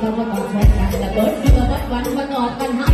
เขาก็ต้องช่กันระเบิดระเบิดวันวันกอนกันฮา